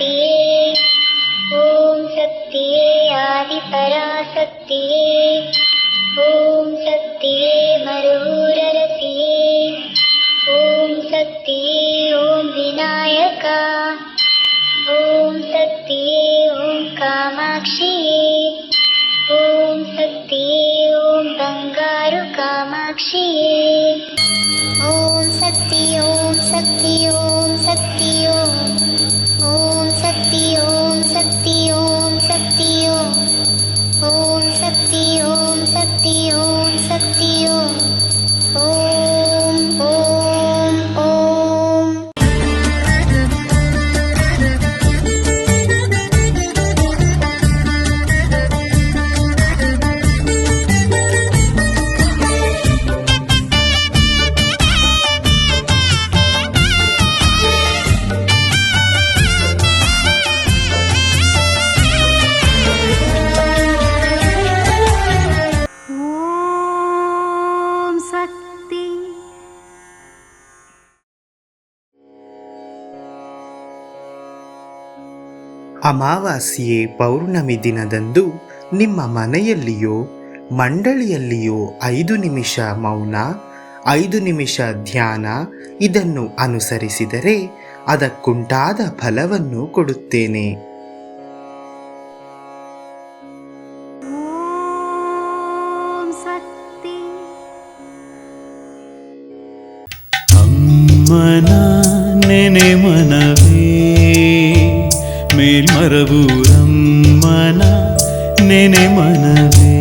ॐ शादिपरा सत्ये ॐ शररसे सत्य ॐ विनायका। ॐ सत्य ॐ कामाक्षिये। ॐ बङ्गारुकामाक्षी ॐ बङ्गारु कामाक्षिये। ॐ सत्य ಅಮಾವಾಸ್ಯೆ ಪೌರ್ಣಮಿ ದಿನದಂದು ನಿಮ್ಮ ಮನೆಯಲ್ಲಿಯೋ ಮಂಡಳಿಯಲ್ಲಿಯೋ ಐದು ನಿಮಿಷ ಮೌನ ಐದು ನಿಮಿಷ ಧ್ಯಾನ ಇದನ್ನು ಅನುಸರಿಸಿದರೆ ಅದಕ್ಕುಂಟಾದ ಫಲವನ್ನು ಕೊಡುತ್ತೇನೆ. ಮನ ನೆನೆ ಅಮ್ಮನ மேல் மரபூரம் மன நினை மனவே